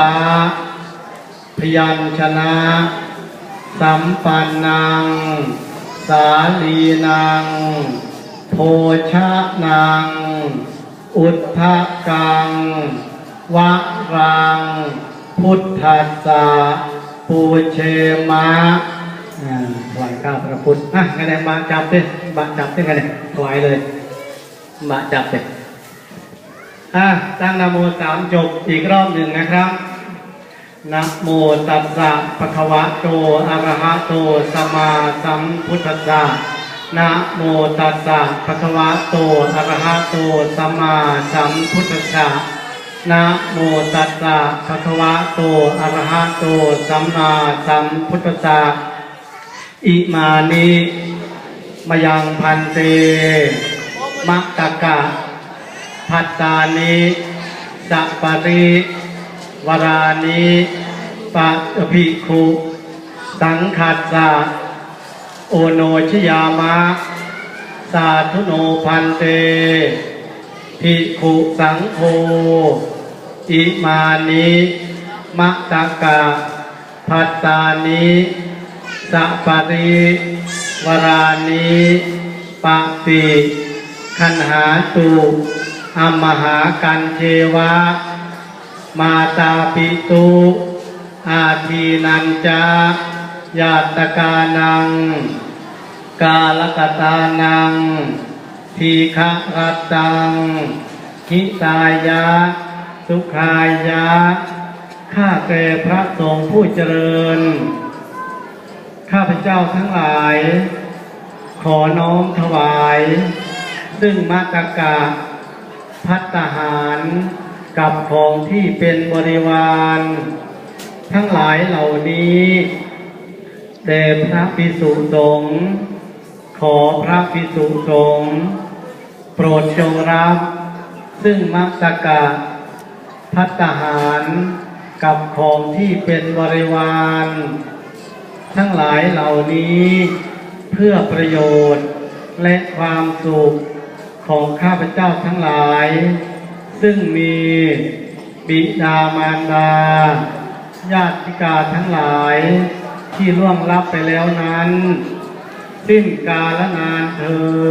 ปาพยัญชนะ สัมปันนังสาลีนังโภชะนังอุทธกังวะรัง พุทธัสสะปูเชมะอ่าถวายข้าพระพุทธอะงั้นไหนมาจับดิมาจับดิกันเนี่ยถวายเลย มาจับดิอะตั้งนโมสามจบอีกรอบหนึ่งนะครับ นะโมตัสสะภะคะวะโตอะระหะโตสัมมาสัมพุทธัสสะนะโมตัสสะภะคะวะโตอะระหะโตสัมมาสัมพุทธัสสะนะโมตัสสะภะคะวะโตอะระหะโตสัมมาสัมพุทธัสสะอิมานิมยังพันเตมัตตกะพัตตานิสัปปะริ วรานิปัภิกขุสังขัสสะโอโนชยามะ สาธุโนพันเตภิกขุสังโฆอิมานิมะตะกะพัตตานิสัปริวรานิปะติคันหาตุอัมมหากันเทวะ มาตาปิตุอาทีนันจาญาตกานัง กาลกตานัง ทีฆรัตังหิตายะ สุขายะ ข้าแต่พระสงฆ์ผู้เจริญ ข้าพเจ้าทั้งหลาย ขอน้อมถวาย ซึ่งมาตกะพัตตาหาร กับของที่เป็นบริวาร ทั้งหลายเหล่านี้แด่พระภิกษุสงฆ์ขอพระภิกษุสงฆ์โปรดจงรับ ซึ่งมัตกะพัตตาหารกับของที่เป็นบริวาร ทั้งหลายเหล่านี้เพื่อประโยชน์และความสุขของข้าพเจ้าทั้งหลาย ซึ่งมีบิดามารดา ญาติกาทั้งหลายที่ล่วงลับไปแล้วนั้น สิ้นกาลนานเธอ